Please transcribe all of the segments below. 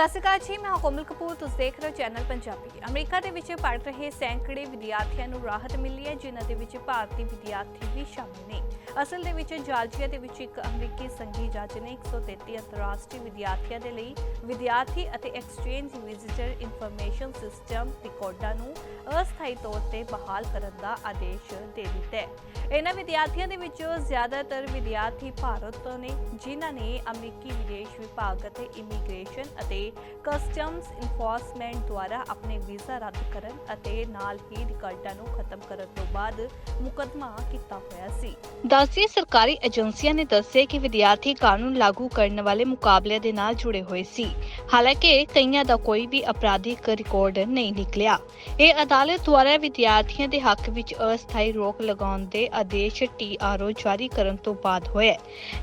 ਸਤਿ ਸ਼੍ਰੀ ਅਕਾਲ ਜੀ, ਮੈਂ ਕੋਮਲ ਕਪੂਰ, ਤੁਸੀਂ ਦੇਖ ਰਹੇ ਹੋ ਚੈਨਲ ਪੰਜਾਬੀ। ਅਮਰੀਕਾ ਦੇ ਵਿੱਚ ਪੜ੍ਹ ਰਹੇ ਸੈਂਕੜੇ ਵਿਦਿਆਰਥੀਆਂ ਨੂੰ ਰਾਹਤ ਮਿਲੀ ਹੈ, ਜਿਨ੍ਹਾਂ ਦੇ ਵਿੱਚ ਭਾਰਤੀ ਵਿਦਿਆਰਥੀ ਵੀ ਸ਼ਾਮਲ ਨੇ। ਅਸਲ ਦੇ ਵਿੱਚ ਜਾਰਜੀਆ ਦੇ ਵਿੱਚ ਇੱਕ ਅਮਰੀਕੀ ਸੰਘੀ ਜੱਜ ਨੇ 133 ਅੰਤਰਰਾਸ਼ਟਰੀ ਵਿਦਿਆਰਥੀਆਂ ਦੇ ਲਈ ਵਿਦਿਆਰਥੀ ਅਤੇ ਐਕਸਚੇਂਜ ਵਿਜ਼ਿਟਰ ਇਨਫੋਰਮੇਸ਼ਨ ਸਿਸਟਮ ਰਿਕਾਰਡਾਂ ਨੂੰ ਅਸਥਾਈ ਤੌਰ ਤੇ ਬਹਾਲ ਕਰਨ ਦਾ ਆਦੇਸ਼ ਦੇ ਦਿੱਤਾ ਹੈ। ਇਹਨਾਂ ਵਿਦਿਆਰਥੀਆਂ ਦੇ ਵਿੱਚੋਂ ਜ਼ਿਆਦਾਤਰ ਵਿਦਿਆਰਥੀ ਭਾਰਤ ਤੋਂ ਨੇ, ਜਿਨ੍ਹਾਂ ਨੇ ਅਮਰੀਕੀ ਵਿਦੇਸ਼ ਵਿਭਾਗ ਅਤੇ ਇਮੀਗ੍ਰੇਸ਼ਨ ਅਤੇ ਕਸਟਮਸ ਇਨਫੋਰਸਮੈਂਟ ਦੁਆਰਾ ਆਪਣੇ ਵੀਜ਼ਾ ਰੱਦ ਕਰਨ ਅਤੇ ਨਾਲ ਹੀ ਰਿਕਾਰਡਾਂ ਨੂੰ ਖਤਮ ਕਰਨ ਤੋਂ ਬਾਅਦ ਮੁਕੱਦਮਾ ਕੀਤਾ ਹੋਇਆ ਸੀ। ਦੱਸਦੀ ਸਰਕਾਰੀ ਏਜੰਸੀਆਂ ਨੇ ਦੱਸਿਆ ਕਿ ਵਿਦਿਆਰਥੀ ਕਾਨੂੰਨ ਲਾਗੂ ਕਰਨ ਵਾਲੇ ਮੁਕਾਬਲਿਆਂ ਦੇ ਨਾਲ ਜੁੜੇ ਹੋਏ ਸੀ। ਹਾਲਾਂਕਿ ਕਈਆਂ ਦਾ ਕੋਈ ਵੀ ਅਪਰਾਧਿਕ ਰਿਕਾਰਡ ਨਹੀਂ ਨਿਕਲਿਆ। ਇਹ ਅਦਾਲਤ ਦੁਆਰਾ ਵਿਦਿਆਰਥੀਆਂ ਦੇ ਹੱਕ ਵਿੱਚ ਅਸਥਾਈ ਰੋਕ ਲਗਾਉਣ ਦੇ ਆਦੇਸ਼ ਟੀਆਰਓ ਜਾਰੀ ਕਰਨ ਤੋਂ ਬਾਅਦ ਹੋਇਆ।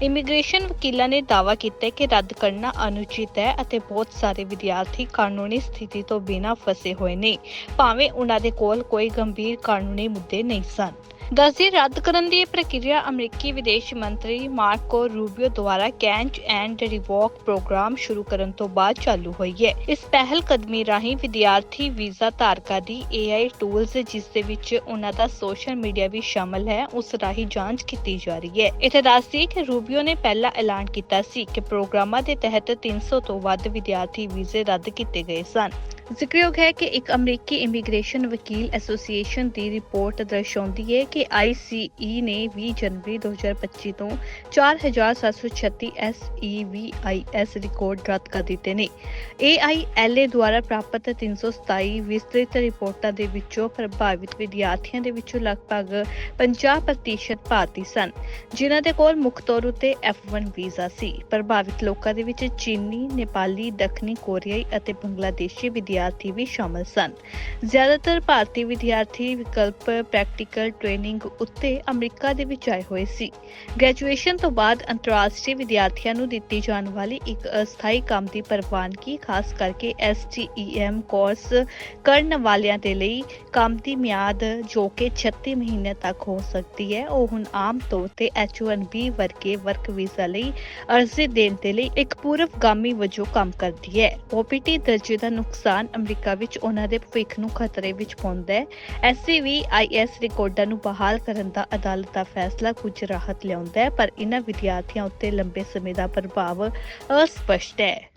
ਇਮੀਗ੍ਰੇਸ਼ਨ ਵਕੀਲਾਂ ਨੇ ਦਾਅਵਾ ਕੀਤਾ ਕਿ ਰੱਦ ਕਰਨਾ ਅਨੁਚਿਤ ਹੈ ਅਤੇ ਬਹੁਤ ਸਾਰੇ ਵਿਦਿਆਰਥੀ ਕਾਨੂੰਨੀ ਸਥਿਤੀ ਤੋਂ ਬਿਨਾਂ ਫਸੇ ਹੋਏ ਨੇ, ਭਾਵੇਂ ਉਹਨਾਂ ਦੇ ਕੋਲ ਕੋਈ ਗੰਭੀਰ ਕਾਨੂੰਨੀ ਮੁੱਦੇ ਨਹੀਂ ਸਨ। ਦੱਸਦੀ ਰੱਦ ਕਰਨ ਦੀ ਪ੍ਰਕਿਰਿਆ ਅਮਰੀਕੀ ਵਿਦੇਸ਼ ਮੰਤਰੀ ਮਾਰਕੋ ਰੂਬੀਓ ਦੁਆਰਾ ਕੈਂਚ ਐਂਡ ਰਿਵੋਕ ਪ੍ਰੋਗਰਾਮ ਸ਼ੁਰੂ ਕਰਨ ਤੋਂ ਬਾਅਦ ਚਾਲੂ ਹੋਈ ਹੈ। ਇਸ ਪਹਿਲ ਕਦਮੀ ਰਾਹੀਂ ਵਿਦਿਆਰਥੀ ਵੀਜ਼ਾ ਧਾਰਕਾਂ ਦੀ AI ਟੂਲਸ ਜਿਸ ਦੇ ਵਿੱਚ ਉਹਨਾਂ ਦਾ ਸੋਸ਼ਲ ਮੀਡੀਆ ਵੀ ਸ਼ਾਮਲ ਹੈ, ਉਸ ਰਾਹੀਂ ਜਾਂਚ ਕੀਤੀ ਜਾ ਰਹੀ ਹੈ। ਇੱਥੇ ਦੱਸਦੀ ਕਿ ਰੂਬੀਓ ਨੇ ਪਹਿਲਾਂ ਐਲਾਨ ਕੀਤਾ ਸੀ ਕਿ ਪ੍ਰੋਗਰਾਮਾਂ ਦੇ ਤਹਿਤ 300 ਤੋਂ ਵੱਧ ਵਿਦਿਆਰਥੀ ਵੀਜ਼ੇ ਰੱਦ ਕੀਤੇ ਗਏ ਸਨ। ਜ਼ਿਕਰਯੋਗ ਹੈ ਕਿ ਇੱਕ ਅਮਰੀਕੀ ਇਮੀਗ੍ਰੇਸ਼ਨ ਵਕੀਲ ਐਸੋਸੀਏਸ਼ਨ ਦੀ ਰਿਪੋਰਟ ਦਰਸਾਉਂਦੀ ਹੈ ਕਿ ICE ਨੇ 20 ਜਨਵਰੀ 2025 ਤੋਂ 4736 SEVIS ਰਿਕਾਰਡ ਰੱਦ ਕਰ ਦਿੱਤੇ ਨੇ। AILA ਦੁਆਰਾ ਪ੍ਰਾਪਤ 327 ਵਿਸਤ੍ਰਿਤ ਰਿਪੋਰਟਾਂ ਦੇ ਵਿੱਚੋਂ ਪ੍ਰਭਾਵਿਤ ਵਿਦਿਆਰਥੀਆਂ ਦੇ ਵਿੱਚੋਂ ਲਗਭਗ 50% ਭਾਰਤੀ ਸਨ, ਜਿਨ੍ਹਾਂ ਦੇ ਕੋਲ ਮੁੱਖ ਤੌਰ ਉਤੇ F1 ਵੀਜ਼ਾ ਸੀ। ਪ੍ਰਭਾਵਿਤ ਲੋਕਾਂ ਦੇ ਵਿੱਚ ਚੀਨੀ, ਨੇਪਾਲੀ ਦੱਖਣੀ ਕੋਰੀਆਈ ਅਤੇ ਬੰਗਲਾਦੇਸ਼ੀ ਵਿਦਿਆਰਥੀ ਵੀ ਸ਼ਾਮਲ ਸਨ। ਜ਼ਿਆਦਾਤਰ ਭਾਰਤੀ ਵਿਦਿਆਰਥੀ ਵਿਕਲਪ ਪ੍ਰੈਕਟੀਕਲ ਟ੍ਰੇਨਿੰਗ ਉੱਤੇ ਅਮਰੀਕਾ ਦੇ ਵਿੱਚ ਆਏ ਹੋਏ ਸੀ। ਗ੍ਰੈਜੂਏਸ਼ਨ ਤੋਂ ਬਾਅਦ ਅੰਤਰਰਾਸ਼ਟਰੀ ਵਿਦਿਆਰਥੀਆਂ ਨੂੰ ਦਿੱਤੀ ਜਾਣ ਵਾਲੀ ਇੱਕ ਅਸਥਾਈ ਕੰਮ ਦੀ ਪ੍ਰਵਾਨਗੀ, ਖਾਸ ਕਰਕੇ STEM ਕੋਰਸ ਕਰਨ ਵਾਲਿਆਂ ਦੇ ਲਈ ਕੰਮ ਦੀ ਮਿਆਦ ਜੋ ਕਿ 36 ਮਹੀਨੇ ਤੱਕ ਹੋ ਸਕਦੀ ਹੈ, ਉਹ ਹੁਣ ਆਮ ਤੌਰ ਤੇ H1B ਵਰਗੇ ਵਰਕ ਵੀਜ਼ਾ ਲਈ ਅਰਜ਼ੀ ਦੇਣ ਦੇ ਲਈ ਇੱਕ ਪੂਰਵਗਾਮੀ ਵਜੋਂ ਕੰਮ ਕਰਦੀ ਹੈ। OPT ਦਰਜੇ ਦਾ ਨੁਕਸਾਨ ਅਮਰੀਕਾ ਵਿੱਚ ਉਹਨਾਂ ਦੇ ਭਵਿੱਖ ਨੂੰ ਖਤਰੇ ਵਿੱਚ ਪਾਉਂਦਾ ਹੈ। SCVIS ਰਿਕਾਰਡਾਂ ਨੂੰ ਬਹਾਲ ਕਰਨ ਦਾ ਅਦਾਲਤ ਦਾ ਫੈਸਲਾ ਕੁਝ ਰਾਹਤ ਲਿਆਉਂਦਾ ਹੈ, ਪਰ ਇਹਨਾਂ ਵਿਦਿਆਰਥੀਆਂ ਉੱਤੇ ਲੰਬੇ ਸਮੇਂ ਦਾ ਪ੍ਰਭਾਵ ਅਸਪਸ਼ਟ ਹੈ।